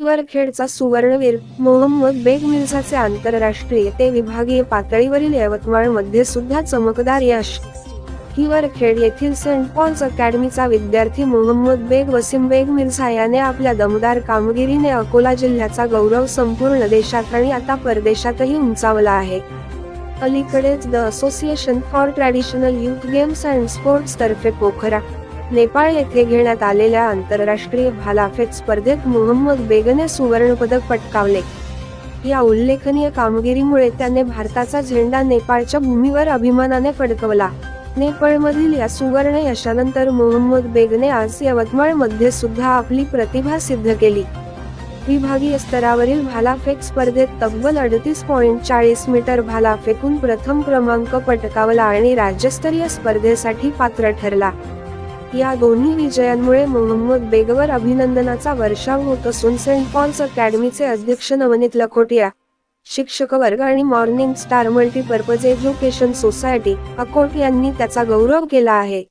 वरखेडचा सुवर्णवीर मोहम्मद बेग मिर्झाचे आंतरराष्ट्रीय ते विभागीय पातळीवरील यवतमाळमध्ये सुद्धा चमकदार यश. हिवरखेड येथील सेंट पॉल्स अकॅडमीचा विद्यार्थी मोहम्मद बेग वसीम बेग मिर्झा याने आपल्या दमदार कामगिरीने अकोला जिल्ह्याचा गौरव संपूर्ण देशात आणि आता परदेशातही उंचावला आहे. अलीकडेच the association for traditional youth games and sports तर्फे पोखरा नेपाळ येथे घेण्यात आलेल्या आंतरराष्ट्रीय भालाफेक स्पर्धेत मोहम्मद बेगने सुवर्णपदक पटकावले. या उल्लेखनीय कामगिरीमुळे त्याने भारताचा झेंडा नेपाळच्या भूमीवर अभिमानाने फडकवला. नेपाळमधील या सुवर्ण यशानंतर मोहम्मद बेगने आज यवतमाळमध्ये सुद्धा आपली प्रतिभा सिद्ध केली. विभागीय स्तरावरील भालाफेक स्पर्धेत तब्बल अडतीस पॉईंट चाळीस मीटर भाला फेकून प्रथम क्रमांक पटकावला आणि राज्यस्तरीय स्पर्धेसाठी पात्र ठरला. या दोन्ही विजयांमुळे मोहम्मद बेगवर अभिनंदनाचा वर्षाव होत असून सेंट पॉल्स अकॅडमीचे अध्यक्ष नवनीत लखोटिया शिक्षक वर्ग आणि morning star multipurpose education society Akot यांनी त्याचा गौरव केला आहे.